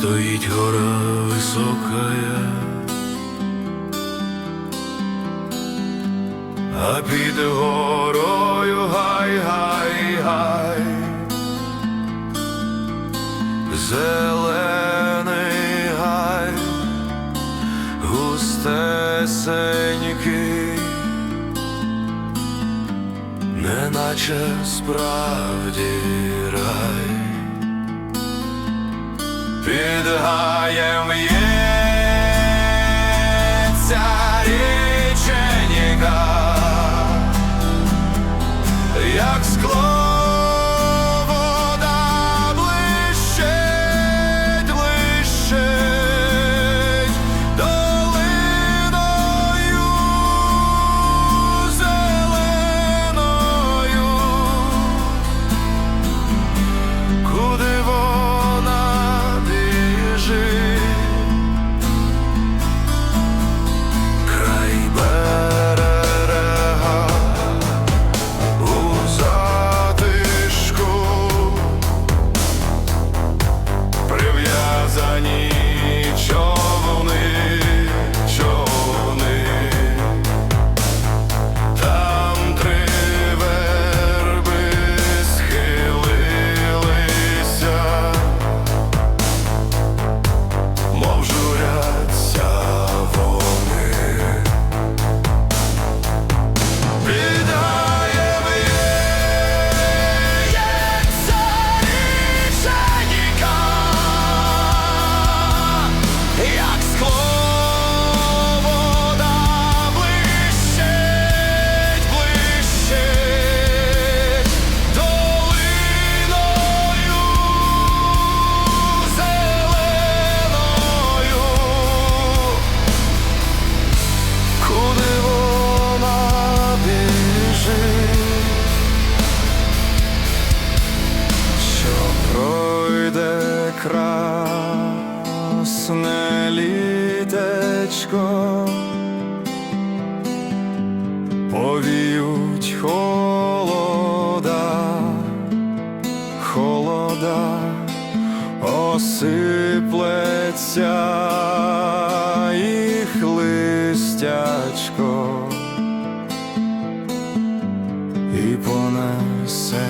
стоїть гора високая, а під горою гай, гай, гай, зелений гай, густесенький, неначе справді рай. the high and we прекрасне літечко, повіють холода, холода осиплеться їх листячко і понесе.